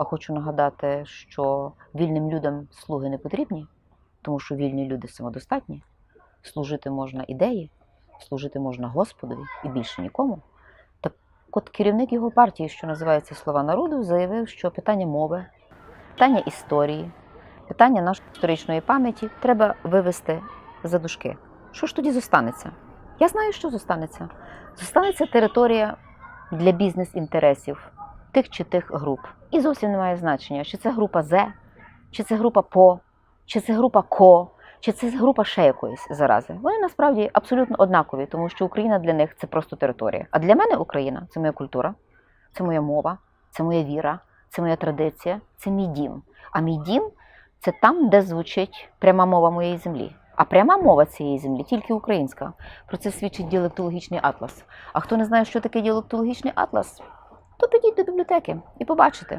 А хочу нагадати, що вільним людям слуги не потрібні, тому що вільні люди самодостатні. Служити можна ідеї, служити можна Господові і більше нікому. Так от керівник його партії, що називається Слова народу, заявив, що питання мови, питання історії, питання нашої історичної пам'яті треба вивести за дужки. Що ж тоді зостанеться? Я знаю, що зостанеться. Зостанеться територія для бізнес-інтересів тих чи тих груп. І зовсім немає значення, чи це група З, чи це група ПО, чи це група КО, чи це група ще якоїсь зарази. Вони насправді абсолютно однакові, тому що Україна для них це просто територія. А для мене Україна це моя культура, це моя мова, це моя віра, це моя традиція, це мій дім. А мій дім це там, де звучить пряма мова моєї землі. А пряма мова цієї землі тільки українська. Про це свідчить діалектологічний атлас. А хто не знає, що таке діалектологічний атлас, то підіть до бібліотеки і побачите.